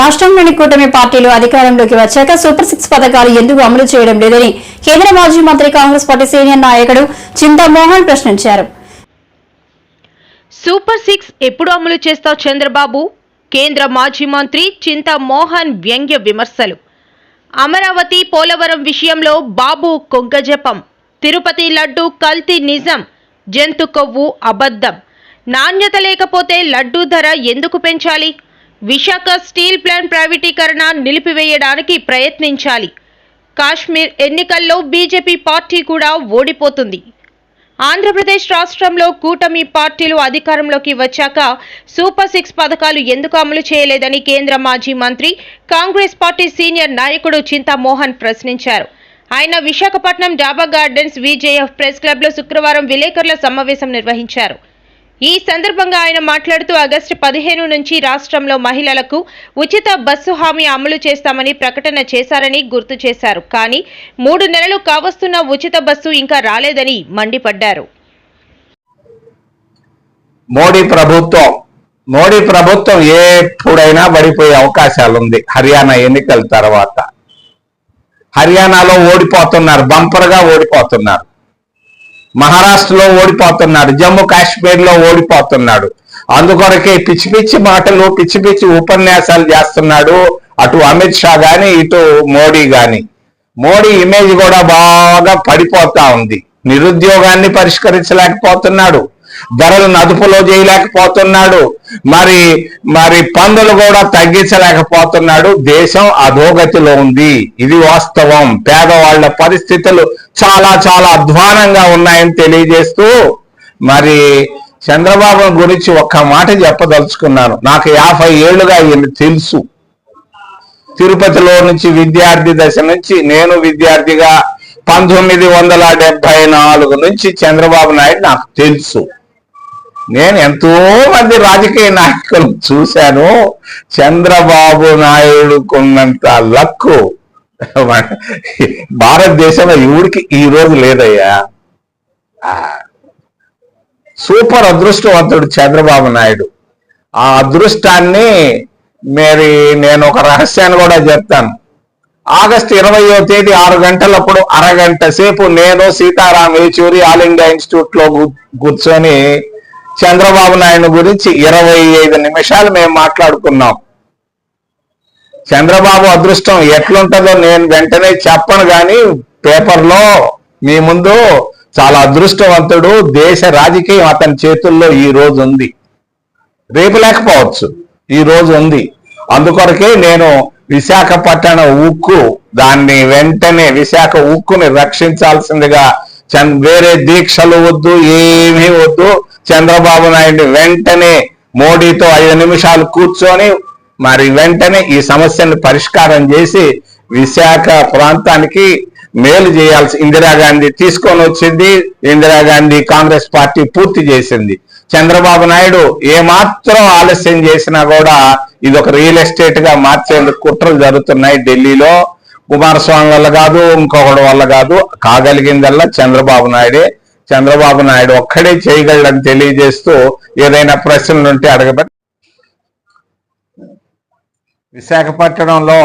రాష్ట్రంలోని కూటమి పార్టీలు అధికారంలోకి వచ్చాక సూపర్ సిక్స్ పథకాలు ఎందుకు అమలు చేయడం లేదని కేంద్ర మాజీ మంత్రి కాంగ్రెస్ పార్టీ సీనియర్ నాయకుడు చింతామోహన్ ప్రశ్నించారు. సూపర్ సిక్స్ ఎప్పుడు అమలు చేస్తావు చంద్రబాబు? కేంద్ర మాజీ మంత్రి చింతామోహన్ వ్యంగ్య విమర్శలు. అమరావతి పోలవరం విషయంలో బాబు కొంగజపం తిరుపతి లడ్డు కల్తీ నిజం. జంతు కొవ్వు అబద్ధం. నాణ్యత లేకపోతే లడ్డూ ధర ఎందుకు పెంచాలి? విశాఖ స్టీల్ ప్లాంట్ ప్రైవేటీకరణ నిలిపివేయడానికి ప్రయత్నించాలి. కాశ్మీర్ ఎన్నికల్లో బీజేపీ పార్టీ కూడా ఓడిపోతుంది. ఆంధ్రప్రదేశ్ రాష్ట్రంలో కూటమి పార్టీలు అధికారంలోకి వచ్చాక సూపర్ సిక్స్ పథకాలు ఎందుకు అమలు చేయలేదని కేంద్ర మాజీ మంత్రి కాంగ్రెస్ పార్టీ సీనియర్ నాయకుడు చింతామోహన్ ప్రశ్నించారు. ఆయన విశాఖపట్నం డాబా గార్డెన్స్ విజేఎఫ్ ప్రెస్ క్లబ్లో శుక్రవారం విలేకరుల సమావేశం నిర్వహించారు. ఈ సందర్భంగా ఆయన మాట్లాడుతూ ఆగస్టు పదిహేను నుంచి రాష్ట్రంలో మహిళలకు ఉచిత బస్సు హామీ అమలు చేస్తామని ప్రకటన చేశారని గుర్తు చేశారు. కానీ మూడు నెలలు కావస్తున్న ఉచిత బస్సు ఇంకా రాలేదని మండిపడ్డారు. మోడీ ప్రభుత్వం మోడీ ప్రభుత్వం ఎప్పుడైనా పడిపోయే అవకాశాలు ఉంది హర్యానా ఎన్నికల తర్వాత. హర్యానాలో ఓడిపోతున్నారు బంపర్గా ఓడిపోతున్నారు. మహారాష్ట్రలో ఓడిపోతున్నాడు జమ్మూ కాశ్మీర్లో ఓడిపోతున్నాడు. అందుకొరకే పిచ్చి పిచ్చి మాటలు పిచ్చి పిచ్చి ఉపన్యాసాలు చేస్తున్నాడు అటు అమిత్ షా గాని ఇటు మోడీ గాని. మోడీ ఇమేజ్ కూడా బాగా పడిపోతా ఉంది. నిరుద్యోగాన్ని పరిష్కరించలేకపోతున్నాడు. ధరలను అదుపులో చేయలేకపోతున్నాడు. మరి మరి పందులు కూడా తగ్గించలేకపోతున్నాడు. దేశం అధోగతిలో ఉంది. ఇది వాస్తవం. పేదవాళ్ళ పరిస్థితులు చాలా చాలా అధ్వానంగా ఉన్నాయని తెలియజేస్తూ మరి చంద్రబాబు గురించి ఒక్క మాట చెప్పదలుచుకున్నాను. నాకు యాభై ఏళ్ళుగా ఈయన తెలుసు. తిరుపతిలో నుంచి విద్యార్థి దశ నుంచి నేను విద్యార్థిగా పంతొమ్మిది వందల డెబ్బై నాలుగు నుంచి చంద్రబాబు నాయుడు నాకు తెలుసు. నేను ఎంతో మంది రాజకీయ నాయకులు చూశాను. చంద్రబాబు నాయుడుకున్నంత లక్కు భారతదేశంలో ఎవరికి ఈ రోజు లేదయ్యా. సూపర్ అదృష్టవంతుడు చంద్రబాబు నాయుడు. ఆ అదృష్టాన్ని మరి నేను ఒక రహస్యాన్ని కూడా చెప్తాను. ఆగస్టు ఇరవయో తేదీ ఆరు గంటలప్పుడు అరగంట సేపు నేను సీతారాం యేచూరి ఆల్ ఇండియా ఇన్స్టిట్యూట్లో కూర్చొని చంద్రబాబు నాయుడు గురించి ఇరవై ఐదు నిమిషాలు మేము మాట్లాడుకున్నాం. చంద్రబాబు అదృష్టం ఎట్లుంటుందో నేను వెంటనే చెప్పను కానీ పేపర్లో మీ ముందు చాలా అదృష్టవంతుడు దేశ రాజకీయం అతని చేతుల్లో ఈ రోజు ఉంది. రేపు లేకపోవచ్చు. ఈ రోజు ఉంది. అందుకొరకే నేను విశాఖపట్టణ ఉక్కు దాన్ని వెంటనే విశాఖ ఉక్కుని రక్షించాల్సిందిగా చంద్ వేరే దీక్షలు వద్దు ఏమీ వద్దు. చంద్రబాబు నాయుడు వెంటనే మోడీతో ఐదు నిమిషాలు కూర్చొని మరి వెంటనే ఈ సమస్యను పరిష్కారం చేసి విశాఖ ప్రాంతానికి మేలు చేయాల్సి ఇందిరాగాంధీ తీసుకొని వచ్చింది. ఇందిరాగాంధీ కాంగ్రెస్ పార్టీ పూర్తి చేసింది. చంద్రబాబు నాయుడు ఏమాత్రం ఆలస్యం చేసినా కూడా ఇది ఒక రియల్ ఎస్టేట్గా మార్చేందుకు కుట్రలు జరుగుతున్నాయి ఢిల్లీలో. కుమారస్వామి వల్ల కాదు ఇంకొకటి వల్ల కాదు కాగలిగిందల్లా చంద్రబాబు నాయుడే. చంద్రబాబు నాయుడు ఒక్కడే చేయగలడని తెలియజేస్తూ ఏదైనా ప్రశ్నలు ఉంటే అడగబట్టి విశాఖపట్నంలో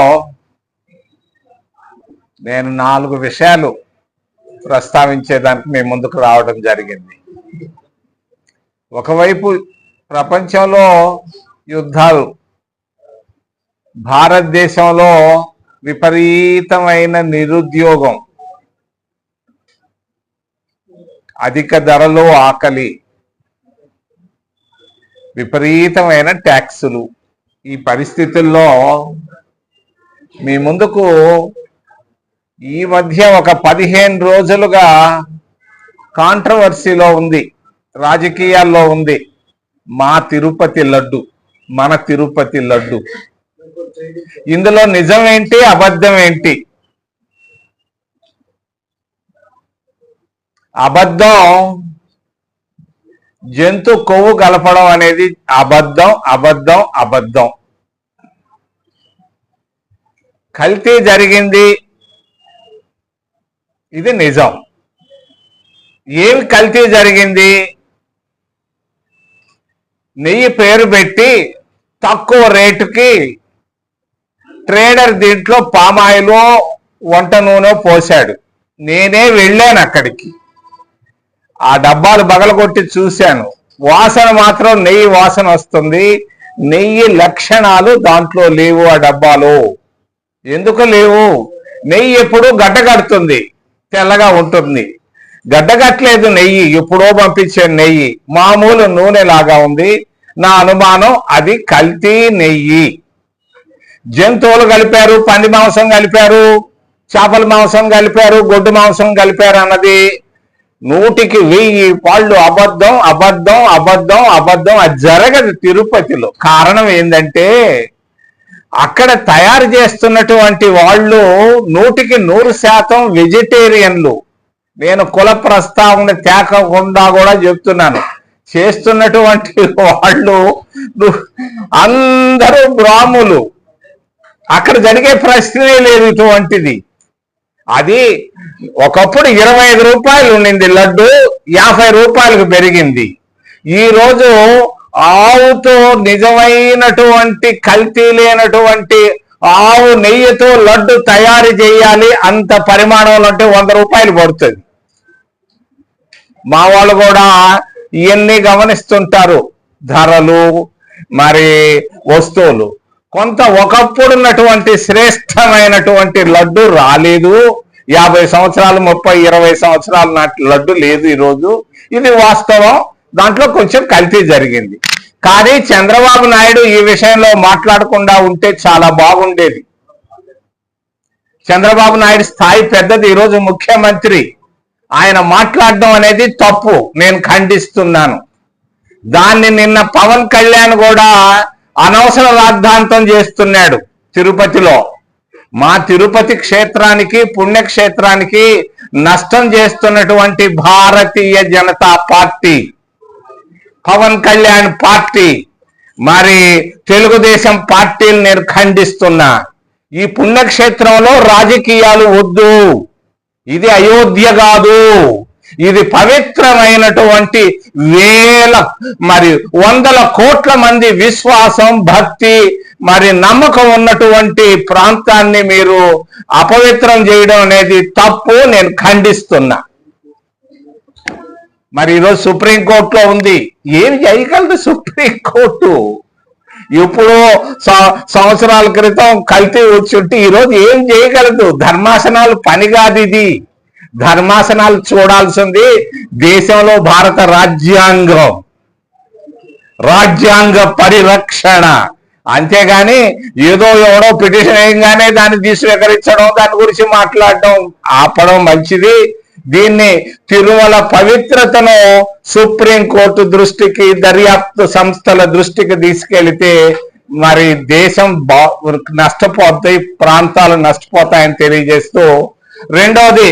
నేను నాలుగు విషయాలు ప్రస్తావించేదానికి మీ ముందుకు రావడం జరిగింది. ఒకవైపు ప్రపంచంలో యుద్ధాలు భారతదేశంలో విపరీతమైన నిరుద్యోగం అధిక ధరలు ఆకలి విపరీతమైన ట్యాక్సులు ఈ పరిస్థితుల్లో మీ ముందుకు ఈ మధ్య ఒక పదిహేను రోజులుగా కాంట్రవర్సీలో ఉంది రాజకీయాల్లో ఉంది. మా తిరుపతి లడ్డు మన తిరుపతి లడ్డు. ఇందులో నిజం ఏంటి అబద్ధం ఏంటి అబద్ధం జంతు కొవ్వు కలపడం అనేది అబద్ధం అబద్ధం అబద్ధం. కల్తీ జరిగింది. ఇది నిజం. ఏమి కల్తీ జరిగింది? నెయ్యి పేరు పెట్టి తక్కువ రేటుకి ట్రేడర్ దీంట్లో పామాయిలో వంట నూనె పోశాడు. నేనే వెళ్ళాను అక్కడికి. ఆ డబ్బాలు బగలగొట్టి చూశాను. వాసన మాత్రం నెయ్యి వాసన వస్తుంది. నెయ్యి లక్షణాలు దాంట్లో లేవు ఆ డబ్బాలో. ఎందుకు లేవు? నెయ్యి ఎప్పుడు గడ్డగడుతుంది తెల్లగా ఉంటుంది. గడ్డగట్లేదు నెయ్యి. ఎప్పుడో పంపించే నెయ్యి. మామూలు నూనె లాగా ఉంది. నా అనుమానం అది కల్తీ నెయ్యి. జంతువులు కలిపారు పంది మాంసం కలిపారు చేపల మాంసం కలిపారు గొడ్డు మాంసం కలిపారు అన్నది నూటికి వెయ్యి పాళ్ళు అబద్ధం అబద్ధం అబద్ధం అబద్ధం అది జరగదు తిరుపతిలో. కారణం ఏంటంటే అక్కడ తయారు చేస్తున్నటువంటి వాళ్ళు నూటికి నూరు శాతం వెజిటేరియన్లు. నేను కుల ప్రస్తావన తేకకుండా కూడా చెప్తున్నాను. చేస్తున్నటువంటి వాళ్ళు అందరూ బ్రాహ్ములు అక్కడ జరిగే ప్రశ్నే లేదు ఇటువంటిది. అది ఒకప్పుడు ఇరవై ఐదు రూపాయలు ఉండింది లడ్డు యాభై రూపాయలకు పెరిగింది. ఈరోజు ఆవుతో నిజమైనటువంటి కల్తీ లేనటువంటి ఆవు నెయ్యితో లడ్డు తయారు చేయాలి అంత పరిమాణంలో అంటే వంద రూపాయలు పడుతుంది. మా వాళ్ళు కూడా ఇవన్నీ గమనిస్తుంటారు. ధరలు మరి వస్తువులు. కొంత ఒకప్పుడు ఉన్నటువంటి శ్రేష్టమైనటువంటి లడ్డు రాలేదు. యాభై సంవత్సరాలు ముప్పై ఇరవై సంవత్సరాల నాటి లడ్డు లేదు ఈరోజు. ఇది వాస్తవం. దాంట్లో కొంచెం కల్తీ జరిగింది. కానీ చంద్రబాబు నాయుడు ఈ విషయంలో మాట్లాడకుండా ఉంటే చాలా బాగుండేది. చంద్రబాబు నాయుడు స్థాయి పెద్దది ఈరోజు ముఖ్యమంత్రి. ఆయన మాట్లాడడం అనేది తప్పు నేను ఖండిస్తున్నాను. దాన్ని నిన్న పవన్ కళ్యాణ్ కూడా అనవసర రాద్ధాంతం చేస్తున్నాడు తిరుపతిలో. మా తిరుపతి క్షేత్రానికి పుణ్యక్షేత్రానికి నష్టం చేస్తున్నటువంటి భారతీయ జనతా పార్టీ. పవన్ కళ్యాణ్ పార్టీ మరి తెలుగుదేశం పార్టీని నేను ఖండిస్తున్నా. ఈ పుణ్యక్షేత్రంలో రాజకీయాలు వద్దు. ఇది అయోధ్య కాదు. ఇది పవిత్రమైనటువంటి వేల మరి వందల కోట్ల మంది విశ్వాసం భక్తి మరి నమ్మకం ఉన్నటువంటి ప్రాంతాన్ని మీరు అపవిత్రం చేయడం అనేది తప్పు నేను ఖండిస్తున్నా. మరి ఈరోజు సుప్రీంకోర్టులో ఉంది. ఏం చేయగలదు సుప్రీంకోర్టు ఎప్పుడో స- సంవత్సరాల క్రితం కల్తీ వచ్చి ఈరోజు ఏం చేయగలదు? ధర్మాసనాలు పని కాదు ఇది. ధర్మాసనాలు చూడాల్సింది దేశంలో భారత రాజ్యాంగం. రాజ్యాంగ పరిరక్షణ. అంతేగాని ఏదో ఎవడో పిటిషన్ వేయగానే దాన్ని తీసువీకరించడం దాని గురించి మాట్లాడడం ఆపడం మంచిది. దీన్ని తిరుమల పవిత్రతను సుప్రీంకోర్టు దృష్టికి దర్యాప్తు సంస్థల దృష్టికి తీసుకెళ్తే మరి దేశం బా నష్టపోతాయి ప్రాంతాలు నష్టపోతాయని తెలియజేస్తూ రెండవది